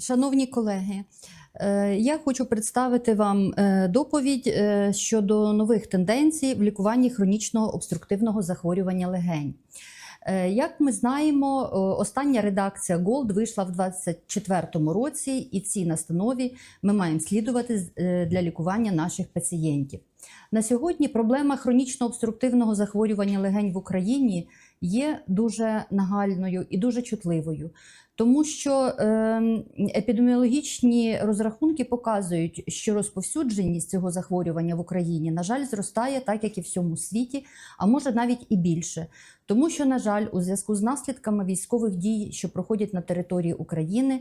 Шановні колеги, е, я хочу представити вам е, доповідь е, щодо нових тенденцій в лікуванні хронічного обструктивного захворювання легень. Як ми знаємо, остання редакція Gold вийшла в 2024 році, і цій настанові ми маємо слідувати для лікування наших пацієнтів. На сьогодні проблема хронічно обструктивного захворювання легень в Україні є дуже нагальною і дуже чутливою. Тому що е, епідеміологічні розрахунки показують, що розповсюдженість цього захворювання в Україні, на жаль, зростає так, як і в всьому світі, а може навіть і більше. Тому що, на жаль, у зв'язку з наслідками військових дій, що проходять на території України,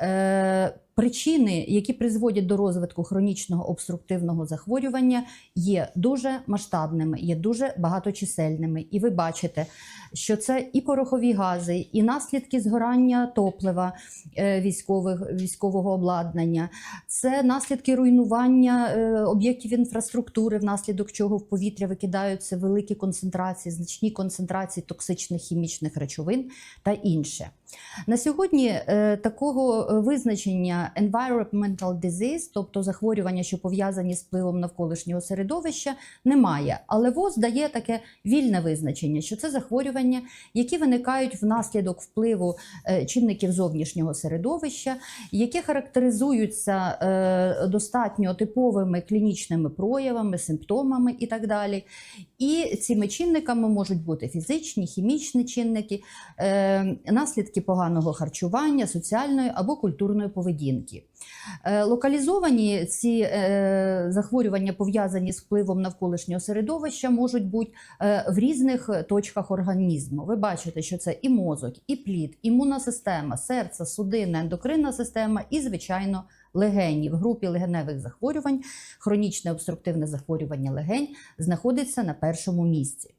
е, причини, які призводять до розвитку хронічного обструктивного захворювання, є дуже масштабними, є дуже багаточисельними. І ви бачите, що це і порохові гази, і наслідки згорання топлива е, військових, військового обладнання, це наслідки руйнування е, об'єктів інфраструктури, внаслідок чого в повітря викидаються великі концентрації, значні концентрації токсичних хімічних речовин та інше. На сьогодні е, такого е, визначення environmental disease, тобто захворювання, що пов'язані з впливом навколишнього середовища, немає. Але ВОЗ дає таке вільне визначення, що це захворювання, які виникають внаслідок впливу е, чинників зовнішнього середовища, які характеризуються достатньо типовими клінічними проявами, симптомами і так далі. І цими чинниками можуть бути фізичні, хімічні чинники, е, наслідки поганого харчування, соціальної або культурної поведінки. Е, Локалізовані ці е, захворювання, пов'язані з впливом навколишнього середовища, можуть бути е, в різних точках організму. Ви бачите, що це і мозок, і плід, імунна система, серце, судинна, ендокринна система і, звичайно, легені. В групі легеневих захворювань хронічне обструктивне захворювання легень знаходиться на першому місці.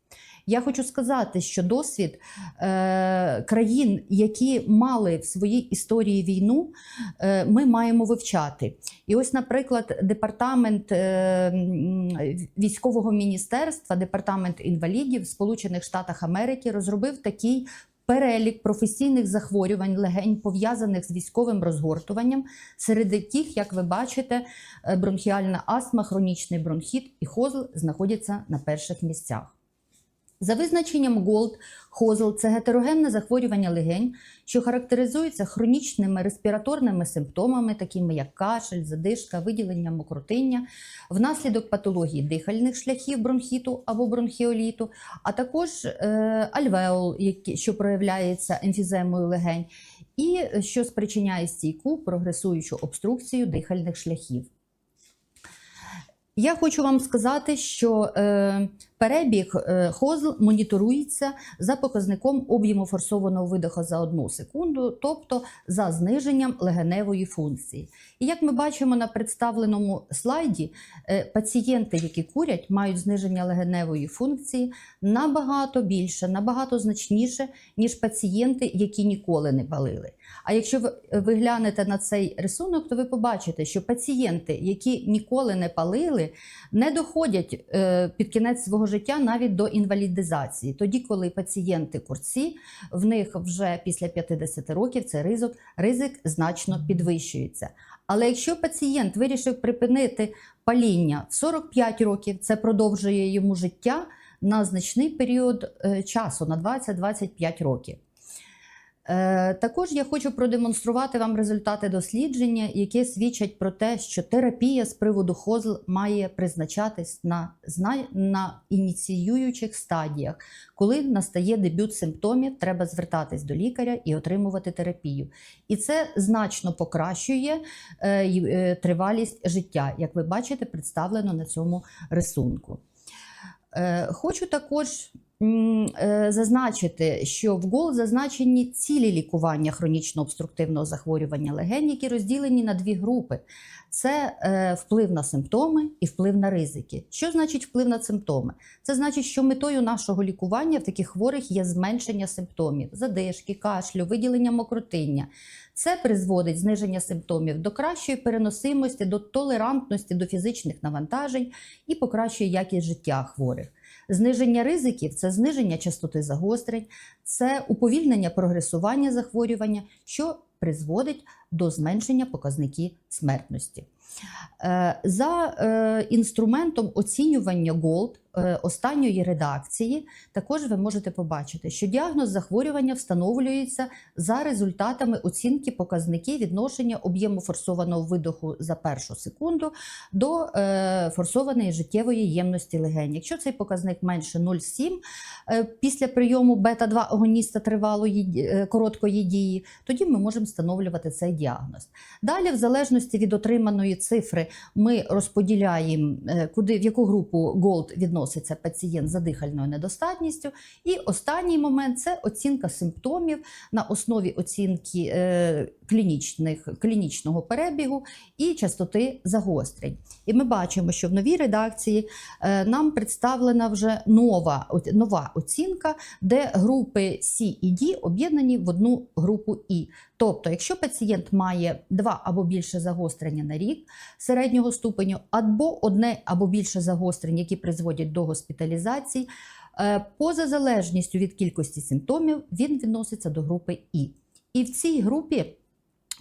Я хочу сказати, що досвід е, країн, які мали в своїй історії війну, е, ми маємо вивчати. І ось, наприклад, департамент е, військового міністерства, департамент інвалідів Сполучених Штатах Америки розробив такий. Перелік професійних захворювань легень пов'язаних з військовим розгортуванням, серед яких, як ви бачите, е, бронхіальна астма, хронічний бронхіт і хозл знаходяться на перших місцях. За визначенням Голд, хозл це гетерогенне захворювання легень, що характеризується хронічними респіраторними симптомами, такими як кашель, задишка, виділення мокротиння, внаслідок патології дихальних шляхів бронхіту або бронхіоліту, а також е, альвеол, що проявляється емфіземою легень, і що спричиняє стійку прогресуючу обструкцію дихальних шляхів. Я хочу вам сказати, що е, перебіг е, хозл моніторується за показником об'єму форсованого видоху за одну секунду, тобто за зниженням легеневої функції. І як ми бачимо на представленому слайді, е, пацієнти, які курять, мають зниження легеневої функції набагато більше, набагато значніше, ніж пацієнти, які ніколи не палили. А якщо ви, ви глянете на цей рисунок, то ви побачите, що пацієнти, які ніколи не палили, не доходять е, під кінець свого життя навіть до інвалідизації. Тоді, коли пацієнти курці, в них вже після 50 років цей ризик, ризик значно підвищується. Але якщо пацієнт вирішив припинити паління в 45 років, це продовжує йому життя на значний період е, часу, на 20-25 років. Е, Також я хочу продемонструвати вам результати дослідження, які свідчать про те, що терапія з приводу хозл має призначатись на, на ініціюючих стадіях. Коли настає дебют симптомів, треба звертатись до лікаря і отримувати терапію. І це значно покращує е, е, тривалість життя, як ви бачите, представлено на цьому рисунку. Хочу також зазначити, що в ГОЛ зазначені цілі лікування хронічно обструктивного захворювання легень, які розділені на дві групи. Це е, вплив на симптоми і вплив на ризики. Що значить вплив на симптоми? Це значить, що метою нашого лікування в таких хворих є зменшення симптомів, задишки, кашлю, виділення мокротиння. Це призводить зниження симптомів до кращої переносимості, до толерантності до фізичних навантажень і покращує якість життя хворих. Зниження ризиків це зниження частоти загострень, це уповільнення прогресування захворювання, що призводить до зменшення показників смертності. Е, За е, інструментом оцінювання е, останньої редакції також ви можете побачити, що діагноз захворювання встановлюється за результатами оцінки показників відношення об'єму форсованого видоху за першу секунду до е, форсованої життєвої ємності легень. Якщо цей показник менше 0,7 е, після прийому бета-2 агоніста тривалої е, короткої дії, тоді ми можемо встановлювати цей діагноз. Далі, в залежності від отриманої цифри, ми розподіляємо, е, куди в яку групу GOLD відноситься пацієнт за дихальною недостатністю. І останній момент це оцінка симптомів на основі оцінки е, клінічних, клінічного перебігу і частоти загострень. І ми бачимо, що в новій редакції е, нам представлена вже нова, нова оцінка, де групи C і D об'єднані в одну групу І. Тобто, якщо пацієнт має два або більше загострення на рік середнього ступеню, або одне або більше загострень, які призводять до госпіталізації, е, поза залежністю від кількості симптомів, він відноситься до групи І. І в цій групі.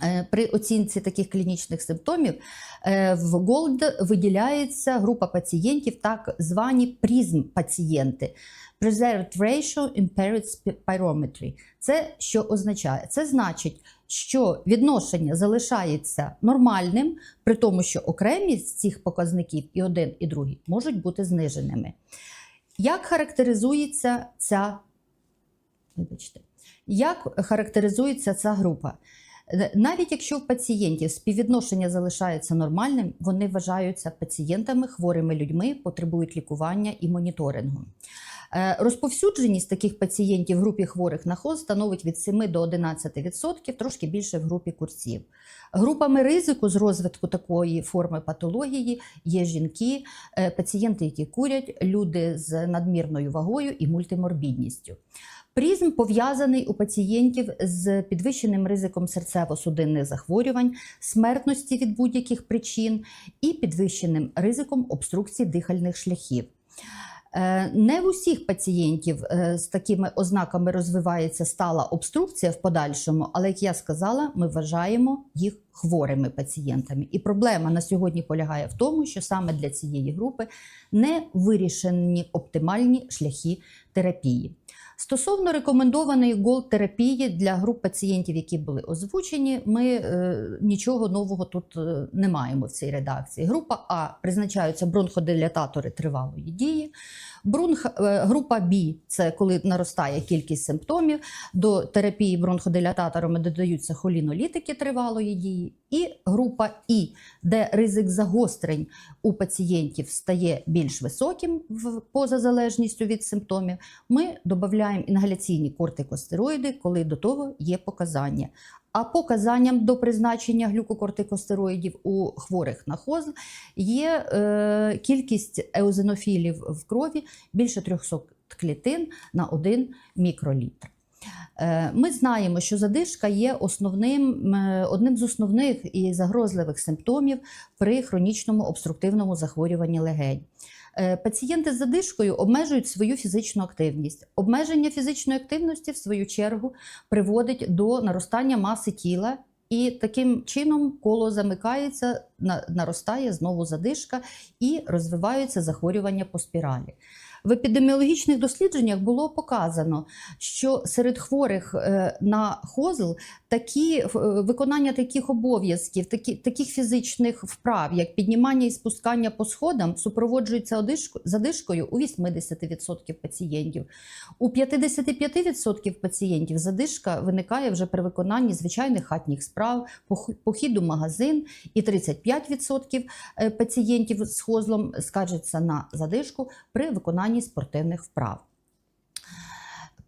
Е, При оцінці таких клінічних симптомів е, в GOLD виділяється група пацієнтів, так звані призм пацієнти. Preserved Ratio Impaired Spirometry. Це що означає? Це значить, що відношення залишається нормальним, при тому, що окремі з цих показників, і один, і другий, можуть бути зниженими. Як характеризується ця, вибачте, як характеризується ця група? Е, Навіть якщо в пацієнтів співвідношення залишається нормальним, вони вважаються пацієнтами, хворими людьми, потребують лікування і моніторингу. Е, Розповсюдженість таких пацієнтів в групі хворих на ХОЗ становить від 7 до 11%, трошки більше в групі курців. Групами ризику з розвитку такої форми патології є жінки, е, пацієнти, які курять, люди з надмірною вагою і мультиморбідністю. Призм пов'язаний у пацієнтів з підвищеним ризиком серцево-судинних захворювань, смертності від будь-яких причин і підвищеним ризиком обструкції дихальних шляхів. Е, Не в усіх пацієнтів е, з такими ознаками розвивається стала обструкція в подальшому, але як я сказала, ми вважаємо їх хворими пацієнтами. І проблема на сьогодні полягає в тому, що саме для цієї групи не вирішені оптимальні шляхи терапії. Стосовно рекомендованої гол-терапії для груп пацієнтів, які були озвучені, ми е, нічого нового тут е, не маємо в цій редакції. Група А призначаються бронходилятатори тривалої дії. Бронх, е, група Б це коли наростає кількість симптомів. До терапії бронходилататорами додаються холінолітики тривалої дії. І група І, де ризик загострень у пацієнтів стає більш високим в- поза залежністю від симптомів, ми додаємо інгаляційні кортикостероїди, коли до того є показання. А показанням до призначення глюкокортикостероїдів у хворих на ХОЗ є е, кількість еозинофілів в крові більше 300 клітин на 1 мікролітр. Е, Ми знаємо, що задишка є основним, е, одним з основних і загрозливих симптомів при хронічному обструктивному захворюванні легень. Е, Пацієнти з задишкою обмежують свою фізичну активність. Обмеження фізичної активності, в свою чергу, приводить до наростання маси тіла, і таким чином коло замикається, наростає знову задишка і розвиваються захворювання по спіралі. В епідеміологічних дослідженнях було показано, що серед хворих е, на хозл такі е, виконання таких обов'язків, такі, таких фізичних вправ, як піднімання і спускання по сходам, супроводжуються одишко- задишкою у 80% пацієнтів. У 55% пацієнтів задишка виникає вже при виконанні звичайних хатніх справ, пох- походу в магазин, і 35% е, пацієнтів з хозлом скаржаться на задишку при виконанні спортивних вправ.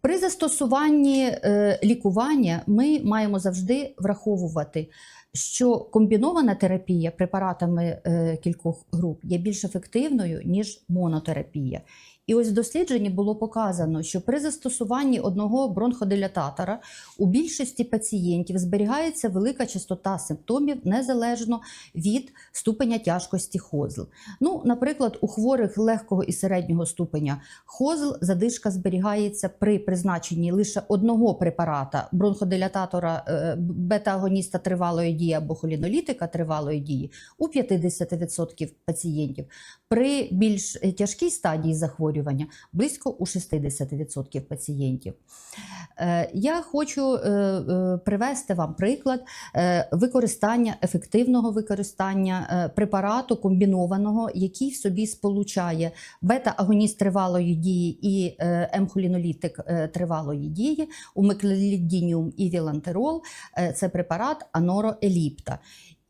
При застосуванні е, лікування ми маємо завжди враховувати що комбінована терапія препаратами е, кількох груп є більш ефективною, ніж монотерапія. І ось в дослідженні було показано, що при застосуванні одного бронходилататора у більшості пацієнтів зберігається велика частота симптомів незалежно від ступеня тяжкості хозл. Ну, наприклад, у хворих легкого і середнього ступеня хозл задишка зберігається при призначенні лише одного препарата бронходилататора е, бета-агоніста тривалої дії або холінолітика тривалої дії у 50% пацієнтів. При більш е, тяжкій стадії захворювання близько у 60% пацієнтів. Е, Я хочу е, привести вам приклад використання ефективного використання препарату комбінованого, який в собі сполучає бета-агоніст тривалої дії і емхолінолітик тривалої дії, умеклідініум і вілантерол. Це препарат анороеліпта.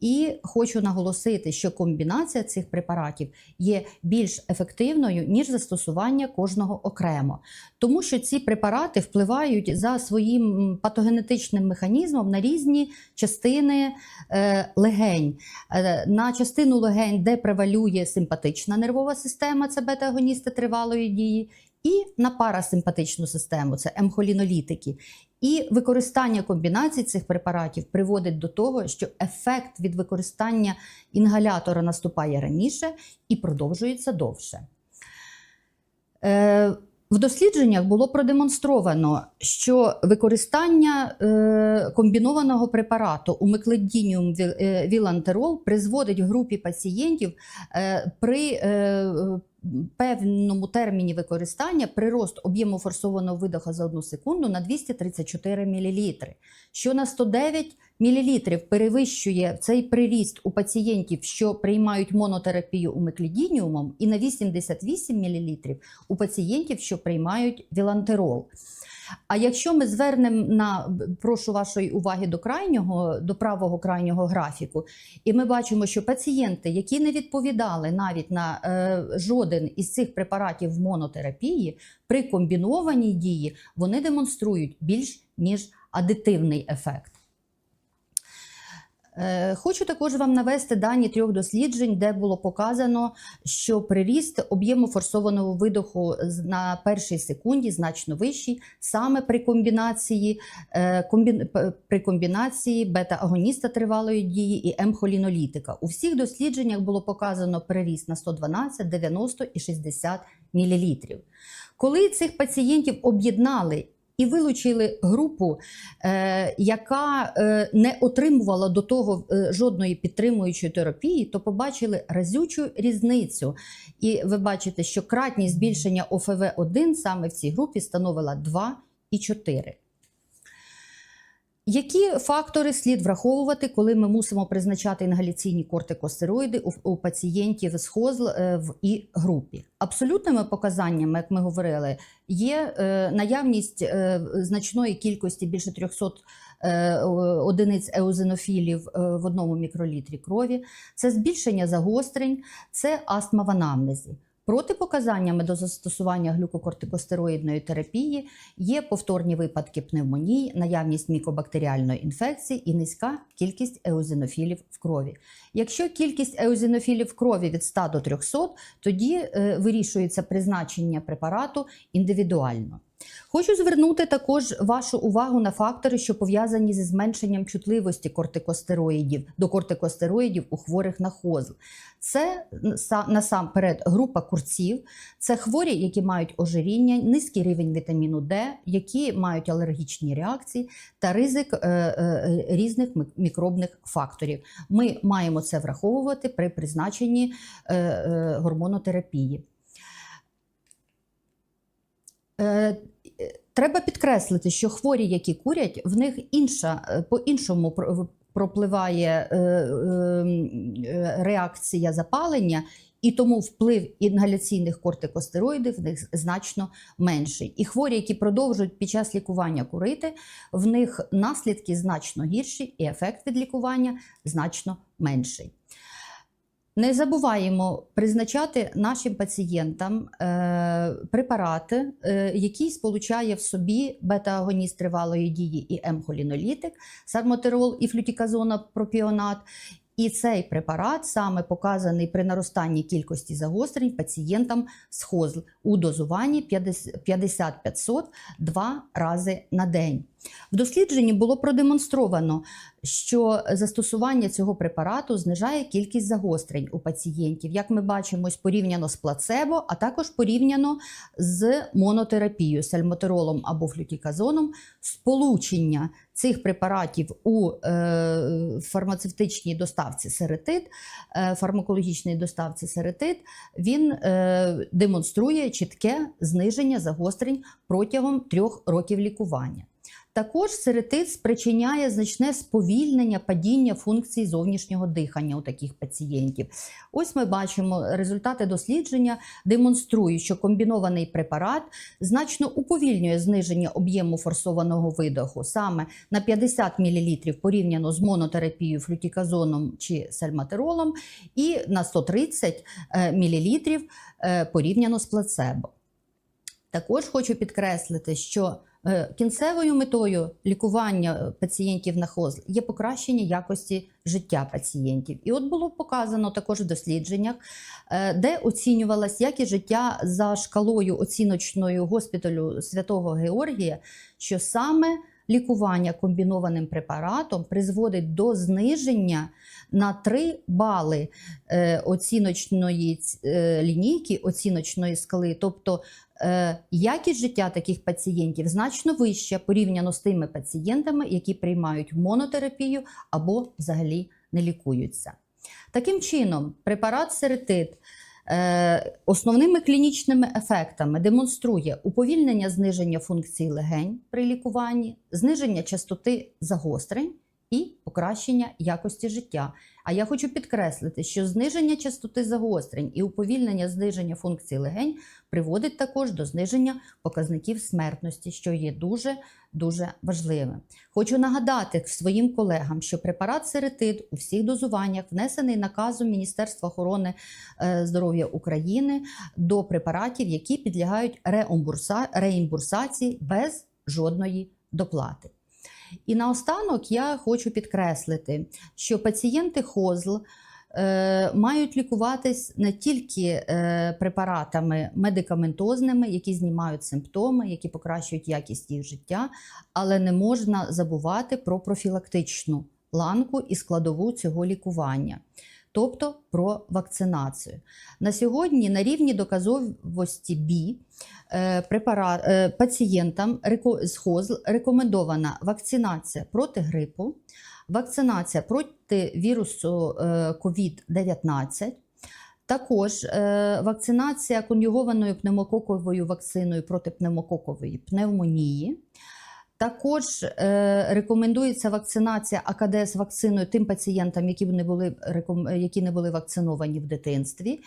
І хочу наголосити, що комбінація цих препаратів є більш ефективною ніж застосування кожного окремо, тому що ці препарати впливають за своїм патогенетичним механізмом на різні частини е, легень. Е, на частину легень, де превалює симпатична нервова система, це бета-агоністи тривалої дії, і на парасимпатичну систему, це емхолінолітики. І використання комбінацій цих препаратів приводить до того, що ефект від використання інгалятора наступає раніше і продовжується довше. Е, в дослідженнях було продемонстровано, що використання е, комбінованого препарату умеклидініум ві- е, вілантерол призводить в групі пацієнтів е, при е, певному терміні використання прирост об'єму форсованого видоха за одну секунду на 234 мл, що на 109 мл перевищує цей приріст у пацієнтів, що приймають монотерапію умеклідініумом, і на 88 мл у пацієнтів, що приймають вілантерол. А якщо ми звернемо на прошу вашої уваги до крайнього, до правого крайнього графіку, і ми бачимо, що пацієнти, які не відповідали навіть на е, жоден із цих препаратів в монотерапії, при комбінованій дії вони демонструють більш ніж адитивний ефект. Е, Хочу також вам навести дані трьох досліджень, де було показано, що приріст об'єму форсованого видоху на першій секунді значно вищий саме при комбінації, е, при комбінації бета-агоніста тривалої дії і емхолінолітика. У всіх дослідженнях було показано приріст на 112, 90 і 60 мл. Коли цих пацієнтів об'єднали і вилучили групу, е, яка е, не отримувала до того е, жодної підтримуючої терапії, то побачили разючу різницю. І ви бачите, що кратність збільшення ОФВ1 саме в цій групі становила 2 і 4. Які фактори слід враховувати, коли ми мусимо призначати інгаляційні кортикостероїди у, пацієнтів з ХОЗЛ е, в І групі? Абсолютними показаннями, як ми говорили, є е, наявність е, значної кількості більше 300 е, одиниць еозинофілів в одному мікролітрі крові, це збільшення загострень, це астма в анамнезі. Протипоказаннями до застосування глюкокортикостероїдної терапії є повторні випадки пневмонії, наявність мікобактеріальної інфекції і низька кількість еозинофілів в крові. Якщо кількість еозинофілів в крові від 100 до 300, тоді е, вирішується призначення препарату індивідуально. Хочу звернути також вашу увагу на фактори, що пов'язані зі зменшенням чутливості кортикостероїдів до кортикостероїдів у хворих на хозл. Це са- насамперед група курців, це хворі, які мають ожиріння, низький рівень вітаміну Д, які мають алергічні реакції та ризик е, е, різних мікробних факторів. Ми маємо це враховувати при призначенні е, е, гормонотерапії. Е, Треба підкреслити, що хворі, які курять, в них інша е, по-іншому пропливає е, е, е, реакція запалення, і тому вплив інгаляційних кортикостероїдів в них значно менший. І хворі, які продовжують під час лікування курити, в них наслідки значно гірші, і ефект від лікування значно менший. Не забуваємо призначати нашим пацієнтам е, препарати, е, які сполучає в собі бета-агоніст тривалої дії і М-холінолітик, сармотерол і флютіказонапропіонат. І цей препарат саме показаний при наростанні кількості загострень пацієнтам з ХОЗЛ у дозуванні 50-500 два рази на день. В дослідженні було продемонстровано, що застосування цього препарату знижає кількість загострень у пацієнтів, як ми бачимо, порівняно з плацебо, а також порівняно з монотерапією, сальмотеролом або флютіказоном. Сполучення цих препаратів у е, фармацевтичній доставці серетит, е, фармакологічній доставці серетит, він е, демонструє чітке зниження загострень протягом трьох років лікування. Також серетит спричиняє значне сповільнення падіння функцій зовнішнього дихання у таких пацієнтів. Ось ми бачимо результати дослідження демонструють, що комбінований препарат значно уповільнює зниження об'єму форсованого видоху саме на 50 мл порівняно з монотерапією флютіказоном чи сальматеролом, і на 130 мл порівняно з плацебо. Також хочу підкреслити, що е, кінцевою метою лікування пацієнтів на хоз є покращення якості життя пацієнтів. І от було показано також в дослідженнях, е, де оцінювалась якість життя за шкалою оціночною госпіталю Святого Георгія, що саме лікування комбінованим препаратом призводить до зниження на 3 бали е, оціночної е, лінійки, оціночної скали. Тобто е, якість життя таких пацієнтів значно вища порівняно з тими пацієнтами, які приймають монотерапію або взагалі не лікуються. Таким чином, препарат серетит основними клінічними ефектами демонструє уповільнення зниження функції легень при лікуванні, зниження частоти загострень і покращення якості життя. А я хочу підкреслити, що зниження частоти загострень і уповільнення зниження функцій легень приводить також до зниження показників смертності, що є дуже дуже важливим. Хочу нагадати своїм колегам, що препарат серетит у всіх дозуваннях внесений наказом Міністерства охорони е, здоров'я України до препаратів, які підлягають реімбурсації без жодної доплати. І наостанок я хочу підкреслити, що пацієнти ХОЗЛ е, мають лікуватись не тільки е, препаратами медикаментозними, які знімають симптоми, які покращують якість їх життя, але не можна забувати про профілактичну ланку і складову цього лікування. Тобто про вакцинацію. На сьогодні на рівні доказовості БІ е, препарат, е, пацієнтам з ХОЗЛ рекомендована вакцинація проти грипу, вакцинація проти вірусу е, COVID-19, також е, вакцинація конюгованою пневмококовою вакциною проти пневмококової пневмонії. Також е, рекомендується вакцинація АКДС вакциною тим пацієнтам, які не були які не були вакциновані в дитинстві,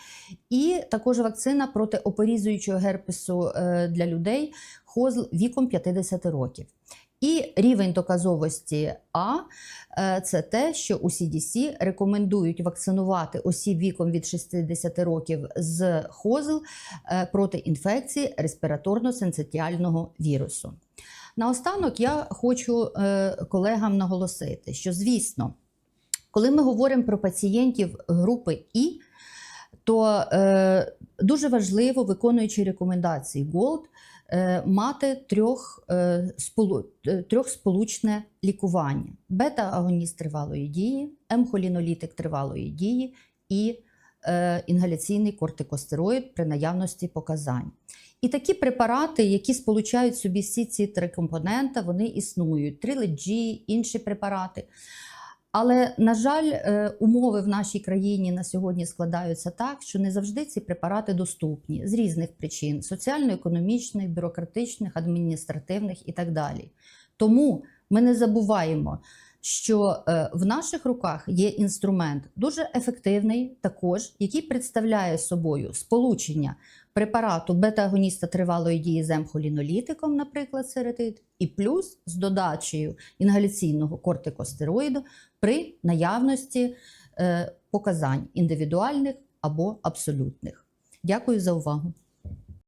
і також вакцина проти опорізуючого герпесу е, для людей ХОЗЛ віком 50 років. І рівень доказовості А е, це те, що у CDC рекомендують вакцинувати осіб віком від 60 років з ХОЗЛ е, проти інфекції респіраторно-синцитіального вірусу. Наостанок я хочу е, колегам наголосити, що звісно, коли ми говоримо про пацієнтів групи І, то е, дуже важливо, виконуючи рекомендації GOLD, е, мати трьох, е, сполу, е, трьохсполучне лікування: бета-агоніст тривалої дії, М-холінолітик тривалої дії і е, інгаляційний кортикостероїд при наявності показань. І такі препарати, які сполучають собі всі ці три компонента, вони існують. Триледжі, інші препарати. Але, на жаль, е, умови в нашій країні на сьогодні складаються так, що не завжди ці препарати доступні з різних причин: соціально-економічних, бюрократичних, адміністративних і так далі. Тому ми не забуваємо, що е, в наших руках є інструмент дуже ефективний, також який представляє собою сполучення препарату бета-агоніста тривалої дії з емхолінолітиком, наприклад, серетит, і плюс з додачею інгаляційного кортикостероїду при наявності е, показань індивідуальних або абсолютних. Дякую за увагу.